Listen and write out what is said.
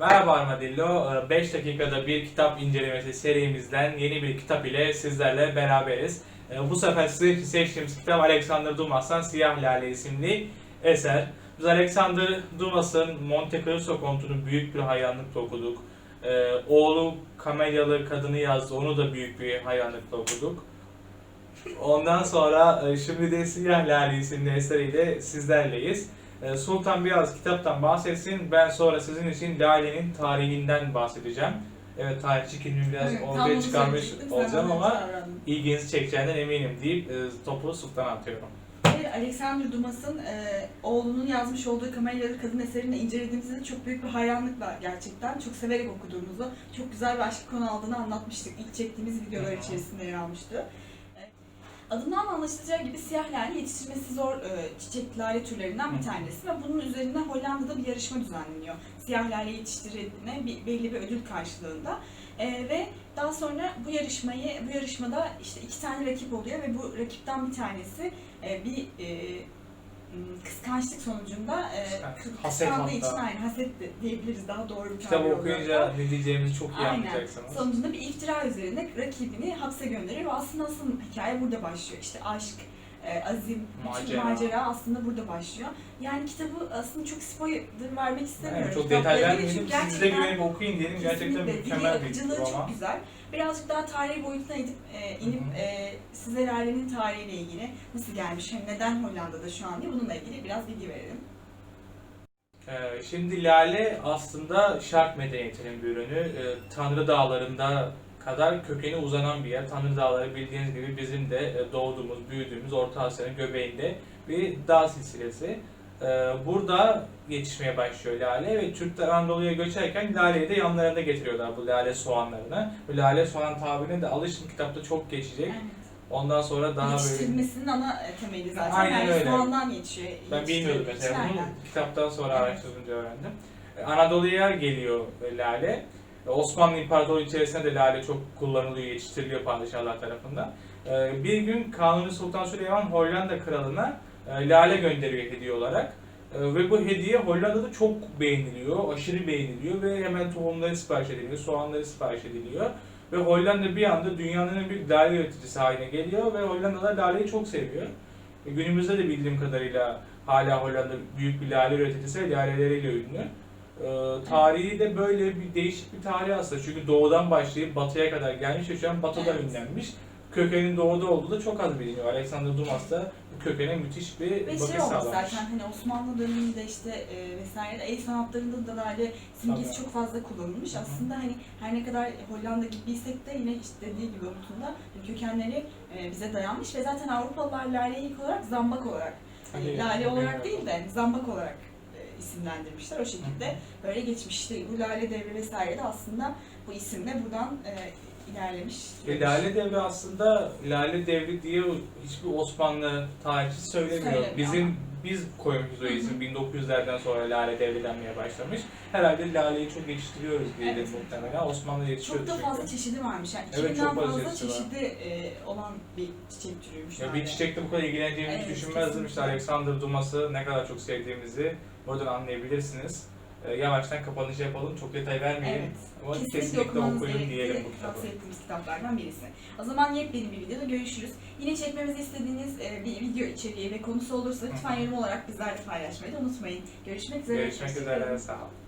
Merhaba Armadillo. 5 dakikada bir kitap incelemesi serimizden yeni bir kitap ile sizlerle beraberiz. Ee, Bu sefer size seçtiğimiz kitap Alexander Dumas'tan Siyah Lale isimli eser. Biz Alexander Dumas'ın Monte Cristo kontunu büyük bir hayranlıkla okuduk. Ee, Oğlu Kamelyalı Kadını yazdı, onu da büyük bir hayranlıkla okuduk. Ondan sonra e, şimdi de Siyah Lale isimli eseriyle sizlerleyiz. Ee, Sultan biraz kitaptan bahsetsin. Ben sonra sizin için Lale'nin tarihinden bahsedeceğim. Evet tarihçi kimliğimi biraz Evet, ortaya çıkarmış olacağım ama ilginizi çekeceğinden eminim deyip e, topu Sultan'a atıyorum. Alexander Dumas'ın e, oğlunun yazmış olduğu Kamelyalı Kadın eserini incelediğimizde de çok büyük bir hayranlıkla gerçekten çok severek okuduğumuzu, çok güzel bir aşk konu aldığını anlatmıştık. İlk çektiğimiz videolar içerisinde yer almıştı. Adından anlaşılacağı gibi siyah lale yetiştirmesi zor e, çiçek lale türlerinden bir tanesi ve bunun üzerine Hollanda'da bir yarışma düzenleniyor. Siyah lale yetiştirildiğine bir, belli bir ödül karşılığında. E, ve daha sonra bu yarışmayı, bu yarışmada işte iki tane rakip oluyor ve bu rakipten bir tanesi e, bir e, kıskançlık sonucunda e, Haset hatta. için aynı haset de diyebiliriz daha doğru bir Kitabı okuyunca ne diyeceğimizi çok iyi Aynen. anlayacaksınız. Sonucunda bir iftira üzerine rakibini hapse gönderiyor ve aslında asıl hikaye burada başlıyor. İşte aşk, e, azim, Macera. macera aslında burada başlıyor. Yani kitabı aslında çok spoiler vermek istemiyorum. Yani çok detay vermeyelim. Siz de güvenip okuyun diyelim. Gerçekten mükemmel bir akıcılığı roman. çok güzel. Birazcık daha tarihi boyutuna gidip e, inip Hı hı. e, size Lale'nin tarihiyle ilgili nasıl gelmiş, hem neden Hollanda'da şu an diye bununla ilgili biraz bilgi verelim. Ee, Şimdi Lale aslında şark medeniyetinin bir ürünü. Ee, Tanrı Dağları'nda kadar kökeni uzanan bir yer. Tanrı Dağları bildiğiniz gibi bizim de e, doğduğumuz, büyüdüğümüz Orta Asya'nın göbeğinde bir dağ silsilesi. Ee, Burada yetişmeye başlıyor Lale ve Türkler Anadolu'ya göçerken Lale'yi de yanlarında getiriyorlar bu lale soğanlarını. Bu lale soğan tabirine de alışın kitapta çok geçecek. Evet. Ondan sonra daha böyle... Yetiştirilmesinin ana e, temeli zaten. Aynen yani öyle. soğandan yetişiyor. Ben bilmiyordum mesela bunu kitaptan sonra Evet. araştırınca öğrendim. E, Anadolu'ya geliyor e, lale. E, Osmanlı İmparatorluğu içerisinde de lale çok kullanılıyor, yetiştiriliyor padişahlar tarafından. E, Bir gün Kanuni Sultan Süleyman Hollanda kralına e, lale gönderiyor hediye olarak. Ve bu hediye Hollanda'da çok beğeniliyor, aşırı beğeniliyor ve hemen tohumları sipariş ediliyor, soğanları sipariş ediliyor. Ve Hollanda bir anda dünyanın en büyük lale üreticisi haline geliyor ve Hollandalılar laleyi çok seviyor. Günümüzde de bildiğim kadarıyla hala Hollanda büyük bir lale üreticisi ve laleleriyle ünlü. E, tarihi de böyle bir değişik bir tarih aslında. Çünkü doğudan başlayıp batıya kadar gelmiş ve şu an batıda Evet. ünlenmiş. Kökenin doğuda olduğu da çok az biliniyor. Alexander Dumas da bu kökene müthiş bir Ve bakış şey olmuş sağlamış. zaten hani Osmanlı döneminde işte e, vesaire el sanatlarında da lale simgesi Tabii. çok fazla kullanılmış. Hı hı. Aslında hani her ne kadar Hollanda gibiysek de yine işte dediği gibi Umut'un da kökenleri e, bize dayanmış ve zaten Avrupalılar laleyi ilk olarak zambak olarak hani Hani, lale olarak değil de hani zambak olarak isimlendirmişler. O şekilde böyle geçmiş. İşte bu lale devri vesaire de aslında bu isimle buradan e, ilerlemiş. Ve Lale Devri aslında Lale Devri diye hiçbir Osmanlı tarihçisi söylemiyor. Söylemiyor Bizim biz koymuşuz o isim 1900'lerden sonra Lale Devri denmeye başlamış. Herhalde Lale'yi çok yetiştiriyoruz diyelim Evet. muhtemelen. Osmanlı yetişiyor Çok da çünkü. fazla çeşidi varmış. Yani Evet, 2000'den çok fazla fazla çeşidi var. çeşidi e, olan bir çiçek türüymüş. Ya lale. bir çiçekle bu kadar ilgileneceğimizi Evet, düşünmezdim. kesinlikle. İşte Alexander Dumas'ı ne kadar çok sevdiğimizi buradan anlayabilirsiniz. Ee, yavaştan kapanış yapalım. Çok detay vermeyelim. Evet. Ama Kesinlikle, kesinlikle, okuyun diyelim bu kitabı. tavsiye ettiğimiz kitaplardan birisi. O zaman yepyeni bir videoda görüşürüz. Yine çekmemizi istediğiniz e, bir video içeriği ve konusu olursa lütfen yorum olarak bizlerle paylaşmayı da unutmayın. Görüşmek üzere. Görüşmek üzere. Sağ olun.